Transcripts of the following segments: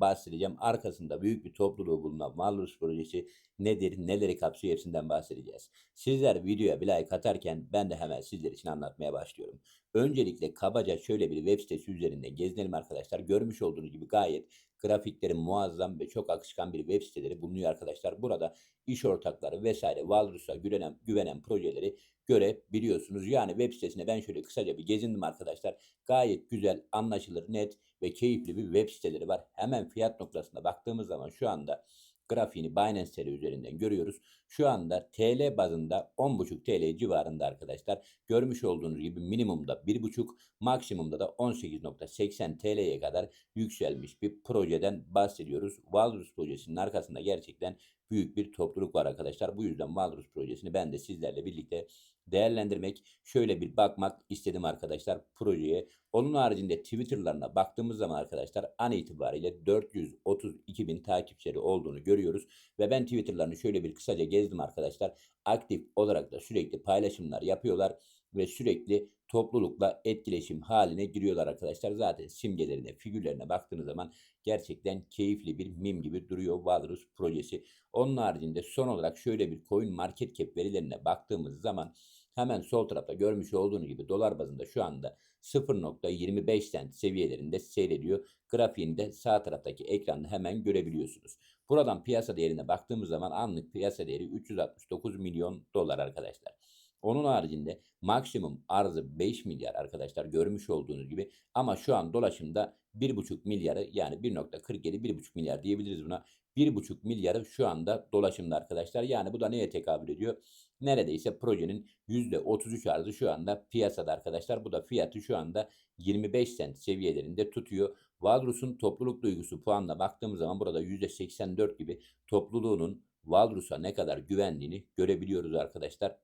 bahsedeceğim. Arkasında büyük bir topluluğu bulunan Malrus projesi nedir, neleri kapsıyor hepsinden bahsedeceğiz. Sizler videoya bir like atarken ben de hemen sizler için anlatmaya başlıyorum. Öncelikle kabaca şöyle bir web sitesi üzerinde gezinelim arkadaşlar. Görmüş olduğunuz gibi gayet grafikleri muazzam ve çok akışkan bir web siteleri bulunuyor arkadaşlar. Burada iş ortakları vesaire Walrus'a güvenen, güvenen projeleri görebiliyorsunuz. Yani web sitesine ben şöyle kısaca bir gezindim arkadaşlar. Gayet güzel, anlaşılır, net ve keyifli bir web siteleri var. Hemen fiyat noktasına baktığımız zaman şu anda grafiğini Binance TL üzerinden görüyoruz. Şu anda TL bazında 10.5 TL civarında arkadaşlar. Görmüş olduğunuz gibi minimumda 1.5, maksimumda da 18.80 TL'ye kadar yükselmiş bir projeden bahsediyoruz. Walrus projesinin arkasında gerçekten büyük bir topluluk var arkadaşlar. Bu yüzden Walrus projesini ben de sizlerle birlikte değerlendirmek, şöyle bir bakmak istedim arkadaşlar projeye. Onun haricinde Twitter'larına baktığımız zaman arkadaşlar an itibariyle 432 bin takipçileri olduğunu görüyoruz. Ve ben Twitter'larını şöyle bir kısaca gezdim arkadaşlar. Aktif olarak da sürekli paylaşımlar yapıyorlar ve sürekli toplulukla etkileşim haline giriyorlar arkadaşlar. Zaten simgelerine, figürlerine baktığınız zaman gerçekten keyifli bir mim gibi duruyor Walrus projesi. Onun haricinde son olarak şöyle bir coin market cap verilerine baktığımız zaman hemen sol tarafta görmüş olduğunuz gibi dolar bazında şu anda 0.25 cent seviyelerinde seyrediyor. Grafiğini de sağ taraftaki ekranda hemen görebiliyorsunuz. Buradan piyasa değerine baktığımız zaman anlık piyasa değeri 369 milyon dolar arkadaşlar. Onun haricinde maksimum arzı 5 milyar arkadaşlar görmüş olduğunuz gibi ama şu an dolaşımda 1,5 milyarı yani 1.47 1,5 milyar diyebiliriz buna. 1,5 milyarı şu anda dolaşımda arkadaşlar. Yani bu da neye tekabül ediyor? Neredeyse projenin %33 arzı şu anda piyasada arkadaşlar. Bu da fiyatı şu anda 25 sent seviyelerinde tutuyor. Walrus'un topluluk duygusu puanla baktığımız zaman burada %84 gibi topluluğunun Walrus'a ne kadar güvendiğini görebiliyoruz arkadaşlar.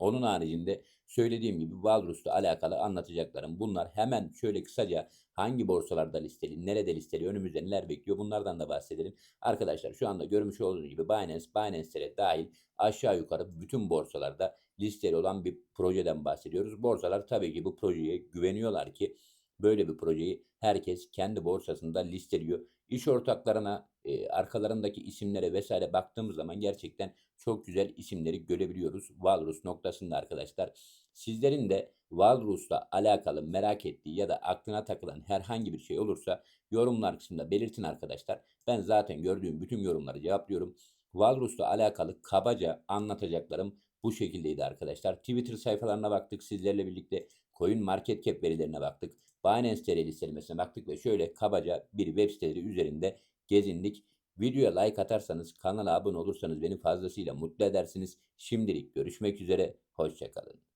Onun haricinde söylediğim gibi Walrus'la alakalı anlatacaklarım bunlar. Hemen şöyle kısaca hangi borsalarda listeli, nerede listeli, önümüzde neler bekliyor bunlardan da bahsedelim. Arkadaşlar şu anda görmüş olduğunuz gibi Binance, Binance'lere dahil aşağı yukarı bütün borsalarda listeli olan bir projeden bahsediyoruz. Borsalar tabii ki bu projeye güveniyorlar ki böyle bir projeyi herkes kendi borsasında listeliyor. İş ortaklarına, e, arkalarındaki isimlere vesaire baktığımız zaman gerçekten çok güzel isimleri görebiliyoruz Walrus noktasında arkadaşlar. Sizlerin de Walrus'la alakalı merak ettiği ya da aklına takılan herhangi bir şey olursa yorumlar kısmında belirtin arkadaşlar. Ben zaten gördüğüm bütün yorumları cevaplıyorum. Walrus'la alakalı kabaca anlatacaklarım bu şekildeydi arkadaşlar. Twitter sayfalarına baktık sizlerle birlikte. Coin Market Cap verilerine baktık. Binance TR listelemesine baktık ve şöyle kabaca bir web siteleri üzerinde gezindik. Videoya like atarsanız, kanala abone olursanız beni fazlasıyla mutlu edersiniz. Şimdilik görüşmek üzere, hoşçakalın.